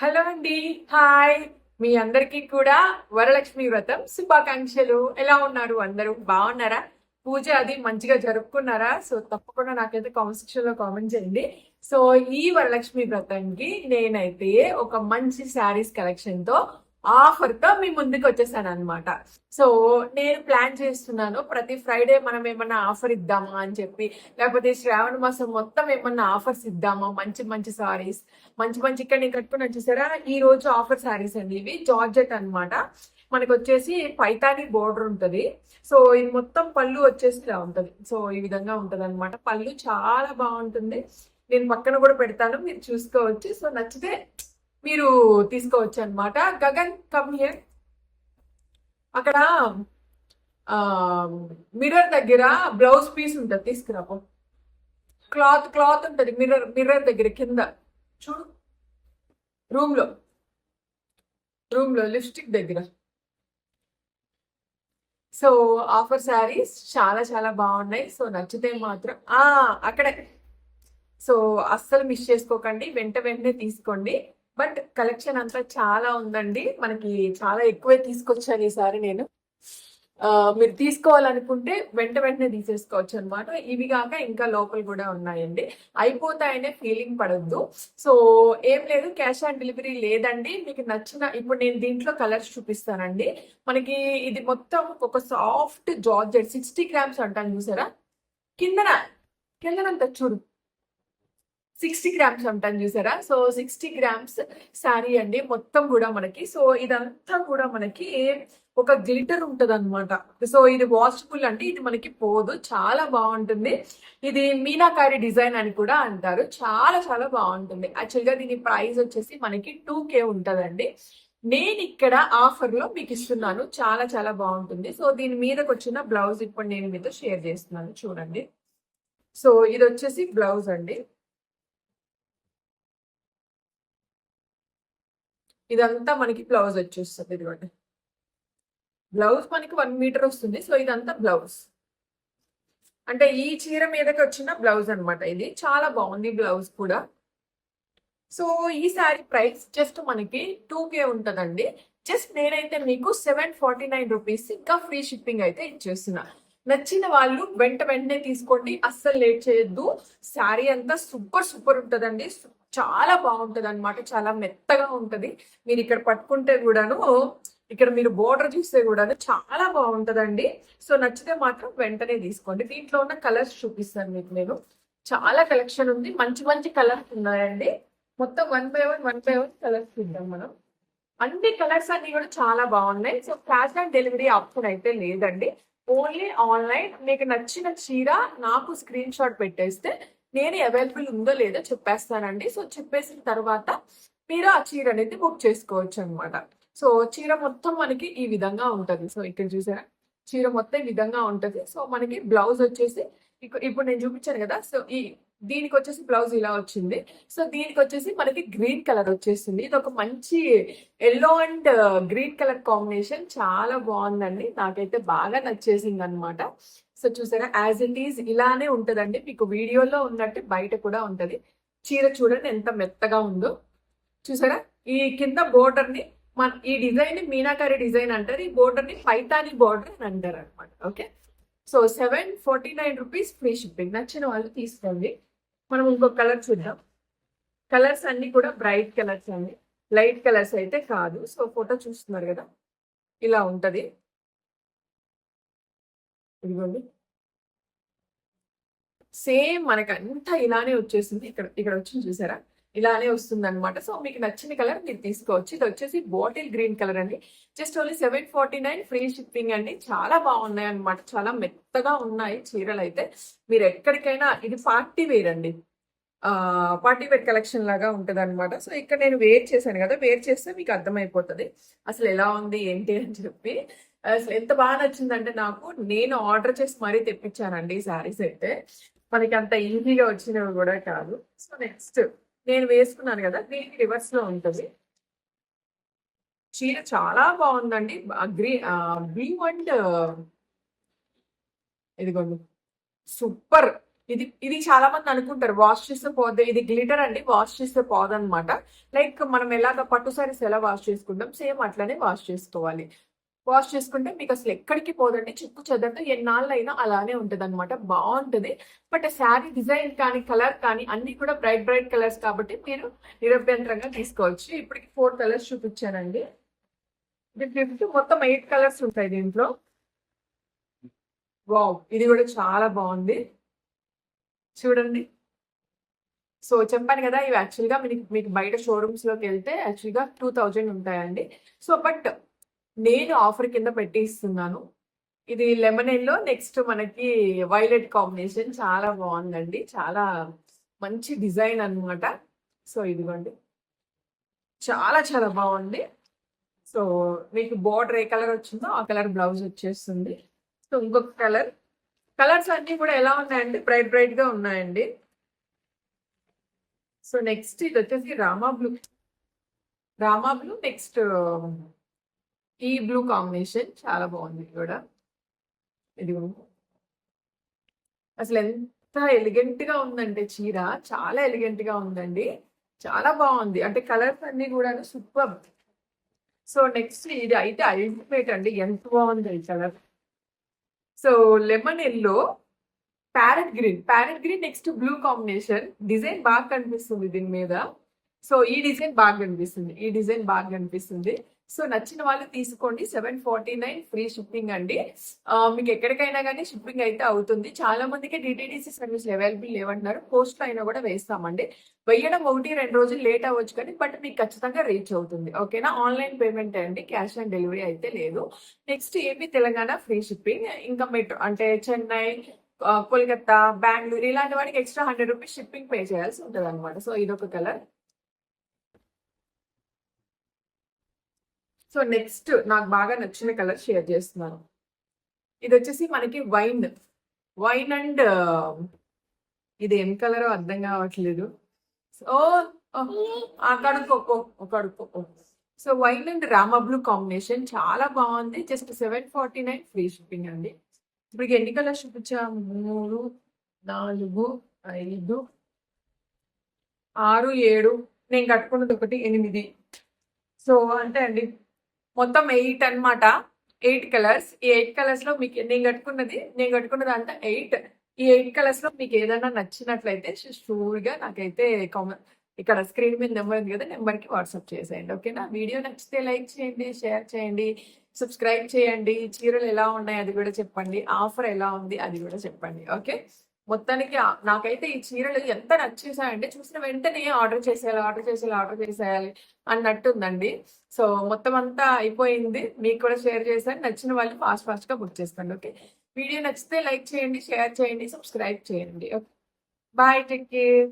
Hello అండి hi. మీ అందరికీ కూడా వరలక్ష్మి వ్రతం శుభాకాంక్షలు. ఎలా ఉన్నారు అందరూ? బాగున్నారా? పూజ అది మంచిగా జరుపుకున్నారా? సో తప్పకుండా నాకైతే కామెంట్ సెక్షన్లో కామెంట్ చేయండి. సో ఈ వరలక్ష్మి వ్రతంకి నేనైతే ఒక మంచి శారీస్ కలెక్షన్తో ఆఫర్తో మీ ముందుకు వచ్చేసాను అనమాట సో నేను ప్లాన్ చేస్తున్నాను ప్రతి ఫ్రైడే మనం ఏమన్నా ఆఫర్ ఇద్దామా అని చెప్పి లేకపోతే శ్రావణ మాసం మొత్తం ఏమన్నా ఆఫర్స్ ఇద్దామా? మంచి మంచి సారీస్ మంచి మంచి ఇక్కడ నేను కట్టుకుని వచ్చేసారా ఈ రోజు ఆఫర్ సారీస్ అండి ఇవి. జార్జెట్ అన్నమాట. మనకు వచ్చేసి పైతాని బోర్డర్ ఉంటది. సో ఇది మొత్తం పళ్ళు వచ్చేసి ఇలా ఉంటది. సో ఈ విధంగా ఉంటుంది అనమాట పళ్ళు చాలా బాగుంటుంది. నేను పక్కన కూడా పెడతాను. మీరు చూసుకోవచ్చు. సో నచ్చితే మీరు తీసుకోవచ్చు అనమాట గగన్ కమ్ హియర్ అక్కడ మిర్రర్ దగ్గర బ్లౌజ్ పీస్ ఉంటుంది తీసుకురాపో. క్లాత్ క్లాత్ ఉంటుంది మిర్రర్ మిర్రర్ దగ్గర కింద. చూడు. రూమ్లో. రూమ్లో లిప్స్టిక్ దగ్గర. సో ఆఫర్ శారీస్ చాలా చాలా బాగున్నాయి. సో నచ్చితే మాత్రం అక్కడే. సో అస్సలు మిస్ చేసుకోకండి. వెంట వెంటనే తీసుకోండి. బట్ కలెక్షన్ అంతా చాలా ఉందండి. మనకి చాలా ఎక్కువే తీసుకొచ్చాను ఈసారి నేను. మీరు తీసుకోవాలనుకుంటే వెంట వెంటనే తీసేసుకోవచ్చు అనమాట ఇవి కాక ఇంకా లోపల కూడా ఉన్నాయండి. అయిపోతాయనే ఫీలింగ్ పడద్దు. సో ఏం లేదు క్యాష్ ఆన్ డెలివరీ లేదండి. మీకు నచ్చిన ఇప్పుడు నేను దీంట్లో కలర్స్ చూపిస్తానండి. మనకి ఇది మొత్తం ఒక సాఫ్ట్ జార్జెట్ సిక్స్టీ గ్రామ్స్ అంటాను చూసారా? కిందన కిందనంత చూడు సిక్స్టీ గ్రామ్స్ అంటాను చూసారా? సో సిక్స్టీ గ్రామ్స్ శారీ అండి. మొత్తం కూడా మనకి. సో ఇదంతా కూడా మనకి ఒక గ్లిటర్ ఉంటది అనమాట సో ఇది వాషబుల్ అంటే ఇది మనకి పోదు. చాలా బాగుంటుంది. ఇది మీనాకారి డిజైన్ అని కూడా అంటారు. చాలా చాలా బాగుంటుంది. యాక్చువల్గా దీని ప్రైస్ వచ్చేసి మనకి టూ కే ఉంటుందండి. నేను ఇక్కడ ఆఫర్లో మీకు ఇస్తున్నాను. చాలా చాలా బాగుంటుంది. సో దీని మీదకి వచ్చిన బ్లౌజ్ ఇప్పుడు నేను మీతో షేర్ చేస్తున్నాను. చూడండి. సో ఇది వచ్చేసి బ్లౌజ్ అండి. ఇదంతా మనకి బ్లౌజ్ వచ్చేస్తుంది ఇదిగోండి. బ్లౌజ్ మనకి వన్ మీటర్ వస్తుంది. సో ఇదంతా బ్లౌజ్ అంటే ఈ చీర మీదకి వచ్చిన బ్లౌజ్ అనమాట ఇది. చాలా బాగుంది బ్లౌజ్ కూడా. సో ఈ శారీ ప్రైస్ జస్ట్ మనకి టూ కే ఉంటుందండి. జస్ట్ నేనైతే మీకు సెవెన్ ఫార్టీ నైన్ రూపీస్ ఇంకా ఫ్రీ షిప్పింగ్ అయితే ఇచ్చేస్తున్నా. నచ్చిన వాళ్ళు వెంట వెంటనే తీసుకోండి. అస్సలు లేట్ చేయొద్దు. శారీ అంతా సూపర్ సూపర్ ఉంటుందండి. చాలా బాగుంటుంది అనమాట చాలా మెత్తగా ఉంటుంది. మీరు ఇక్కడ పట్టుకుంటే కూడాను ఇక్కడ మీరు బోర్డర్ చూస్తే కూడాను చాలా బాగుంటుందండి. సో నచ్చితే మాత్రం వెంటనే తీసుకోండి. దీంట్లో ఉన్న కలర్స్ చూపిస్తాను మీకు నేను. చాలా కలెక్షన్ ఉంది. మంచి మంచి కలర్స్ ఉన్నాయండి. మొత్తం one by one one by one colours చూద్దాం మనం. అన్ని కలర్స్ అన్ని కూడా చాలా బాగున్నాయి. So cash on delivery option అయితే లేదండి. ఓన్లీ ఆన్లైన్ మీకు నచ్చిన చీర నాకు స్క్రీన్ షాట్ పెట్టేస్తే నేను అవైలబుల్ ఉందో లేదో చెప్పేస్తానండి. సో చెప్పేసిన తర్వాత మీరు ఆ చీర అనేది బుక్ చేసుకోవచ్చు అనమాట సో చీర మొత్తం మనకి ఈ విధంగా ఉంటుంది. సో ఇక్కడ చూసారా? చీర మొత్తం ఈ విధంగా ఉంటుంది. సో మనకి బ్లౌజ్ వచ్చేసి ఇప్పుడు నేను చూపించాను కదా. సో ఈ దీనికి వచ్చేసి బ్లౌజ్ ఇలా వచ్చింది. సో దీనికి వచ్చేసి మనకి గ్రీన్ కలర్ వచ్చేసింది ఇది ఒక మంచి yellow and green colour combination. చాలా బాగుందండి. నాకైతే బాగా నచ్చేసింది అనమాట సో చూసారా? యాజ్ ఇట్ ఈజ్ ఇలానే ఉంటుందండి. మీకు వీడియోలో ఉన్నట్టు బయట కూడా ఉంటుంది. చీర చూడండి ఎంత మెత్తగా ఉందో. చూసారా? ఈ కింద బోర్డర్ని మన ఈ డిజైన్ని మీనాకారి డిజైన్ అంటారు. ఈ బోర్డర్ని పైతాని బోర్డర్ అని అంటారు అనమాట okay? So seven forty nine rupees free shipping. నచ్చిన వాళ్ళు తీసుకోండి. మనం ఇంకో కలర్ చూద్దాం. కలర్స్ అన్ని కూడా బ్రైట్ కలర్స్ అండి. లైట్ కలర్స్ అయితే కాదు. సో ఫోటో చూస్తున్నారు కదా? ఇలా ఉంటది. ఇదిగోండి. సేమ్ మనకి అంతా ఇలానే వచ్చేసింది. ఇక్కడ ఇక్కడ వచ్చింది చూసారా? ఇలానే వస్తుంది అనమాట సో మీకు నచ్చిన కలర్ మీరు తీసుకోవచ్చు. ఇది వచ్చేసి బాటిల్ గ్రీన్ కలర్ అండి. Just only seven forty nine free shipping అండి. చాలా బాగున్నాయి అనమాట చాలా మెత్తగా ఉన్నాయి చీరలు అయితే. మీరు ఎక్కడికైనా ఇది పార్టీ వేర్ అండి. పార్టీ వేర్ కలెక్షన్ లాగా ఉంటుంది అనమాట సో ఇక్కడ నేను వేర్ చేశాను కదా వేర్ చేస్తే మీకు అర్థమైపోతుంది. అసలు ఎలా ఉంది ఏంటి అని చెప్పి. అసలు ఎంత బాగా నచ్చిందంటే నాకు నేను ఆర్డర్ చేసి మరీ తెప్పించానండి ఈ శారీస్ అయితే. మనకి అంత ఈజీగా వచ్చినవి కూడా కాదు. So next. నేను వేసుకున్నాను కదా దీనికి రివర్స్లో ఉంటుంది. చీర చాలా బాగుందండి. గ్రీన్ బ్లూ అండ్ ఇదిగోండి. సూపర్ ఇది ఇది చాలా మంది అనుకుంటారు వాష్ చేస్తే పోద్ది. ఇది గ్లిటర్ అండి వాష్ చేస్తే పోదన్నమాట. లైక్ మనం ఎలాగ పట్టు సారీస్ ఎలా వాష్ చేసుకుంటాం సేమ్ అట్లనే వాష్ చేసుకోవాలి. వాష్ చేసుకుంటే మీకు అసలు ఎక్కడికి పోదండి. చిక్కు చెదరతో ఎన్నాళ్ళు అయినా అలానే ఉంటుంది అనమాట బాగుంటుంది. బట్ శారీ డిజైన్ కానీ కలర్ కానీ అన్ని కూడా బ్రైట్ బ్రైట్ కలర్స్ కాబట్టి మీరు నిరభ్యంతరంగా తీసుకోవచ్చు. ఇప్పటికి ఫోర్ కలర్స్ చూపించానండి. ఫిఫ్త్ మొత్తం ఎయిట్ కలర్స్ ఉంటాయి దీంట్లో. వావ్! ఇది కూడా చాలా బాగుంది. చూడండి. సో చెప్పాను కదా ఇవి యాక్చువల్గా మీకు మీకు బయట షోరూమ్స్లోకి వెళ్తే యాక్చువల్గా టూ థౌజండ్ ఉంటాయండి. సో బట్ నేను ఆఫర్ కింద పెట్టిస్తున్నాను. ఇది లెమన్లో నెక్స్ట్ మనకి వైలెట్ కాంబినేషన్ చాలా బాగుందండి. చాలా మంచి డిజైన్ అన్నమాట. సో ఇదిగోండి. చాలా చాలా బాగుంది. సో మీకు బోర్డర్ ఏ కలర్ వచ్చిందో ఆ కలర్ బ్లౌజ్ వచ్చేస్తుంది. సో ఇంకొక కలర్. కలర్స్ అన్నీ కూడా ఎలా ఉన్నాయండి బ్రైట్ బ్రైట్గా ఉన్నాయండి. సో నెక్స్ట్ ఇది వచ్చేసి Rama blue. Rama blue next ఈ బ్లూ కాంబినేషన్ చాలా బాగుంది ఇది కూడా. ఇది అసలు ఎంత ఎలిగెంట్గా ఉందంటే చీర. చాలా ఎలిగెంట్గా ఉందండి. చాలా బాగుంది. అంటే కలర్స్ అన్ని కూడా సూపర్. సో నెక్స్ట్ ఇది అయితే అల్టిమేట్ అండి. ఎంత బాగుంది ఈ colour. So lemon yellow parrot green. Parrot green next blue combination. Design బాగా కనిపిస్తుంది దీని మీద. సో ఈ డిజైన్ బాగా కనిపిస్తుంది. ఈ డిజైన్ బాగా కనిపిస్తుంది. సో నచ్చిన వాళ్ళు తీసుకోండి. Seven forty nine free shipping అండి. మీకు ఎక్కడికైనా కానీ షిప్పింగ్ అయితే అవుతుంది. చాలా మందికి డిటిడిసి సర్వీస్ అవైలబుల్ లేవంటున్నారు. పోస్ట్లో అయినా కూడా వేస్తామండి. వెయ్యడం ఒకటి రెండు రోజులు లేట్ అవ్వచ్చు కానీ బట్ మీకు ఖచ్చితంగా రీచ్ అవుతుంది. ఓకేనా? ఆన్లైన్ పేమెంట్ అండి. క్యాష్ ఆన్ డెలివరీ అయితే లేదు. Next AP Telangana free shipping. ఇంకా మెట్రో అంటే చెన్నై కోల్కతా బెంగళూరు ఇలాంటి వాటికి extra hundred rupees shipping pay చేయాల్సి ఉంటుంది అనమాట సో ఇదొక కలర్. సో నెక్స్ట్ నాకు బాగా నచ్చిన కలర్ షేర్ చేస్తున్నాను. ఇది వచ్చేసి మనకి వైన్. వైన్ అండ్ ఇది ఏం కలర్ అర్థం కావట్లేదు. సో కడుక్కోకో కడుక్కోకో so wine and Rama blue combination చాలా బాగుంది. Just seven forty nine free shipping అండి. ఇప్పుడు ఎన్ని కలర్స్ చూపించా? మూడు నాలుగు ఐదు ఆరు ఏడు. నేను కట్టుకున్నది ఒకటి ఎనిమిది. సో అంటే అండి మొత్తం ఎయిట్ అన్నమాట. ఎయిట్ కలర్స్ ఈ ఎయిట్ కలర్స్లో మీకు నేను కట్టుకున్నది నేను కట్టుకున్నది అంతా ఎయిట్ ఈ ఎయిట్ కలర్స్లో మీకు ఏదైనా నచ్చినట్లయితే షూర్గా నాకైతే కామెంట్ ఇక్కడ స్క్రీన్ మీద నెంబర్ ఉంది కదా నెంబర్కి వాట్సాప్ చేసేయండి ఓకేనా వీడియో నచ్చితే లైక్ చేయండి షేర్ చేయండి సబ్స్క్రైబ్ చేయండి. చీరలు ఎలా ఉన్నాయి అది కూడా చెప్పండి ఆఫర్ ఎలా ఉంది అది కూడా చెప్పండి ఓకే మొత్తానికి నాకైతే ఈ చీరలు ఎంత నచ్చేసాయంటే చూసిన వెంటనే ఆర్డర్ చేసేయాలి ఆర్డర్ చేసేయాలి ఆర్డర్ చేసేయాలి అన్నట్టుందండి. సో మొత్తం అంతా అయిపోయింది. మీకు కూడా షేర్ చేశాను. నచ్చిన వాళ్ళు ఫాస్ట్ ఫాస్ట్గా బుక్ చేసుకోండి ఓకే? వీడియో నచ్చితే లైక్ చేయండి షేర్ చేయండి సబ్స్క్రైబ్ చేయండి ఓకే? Bye take care.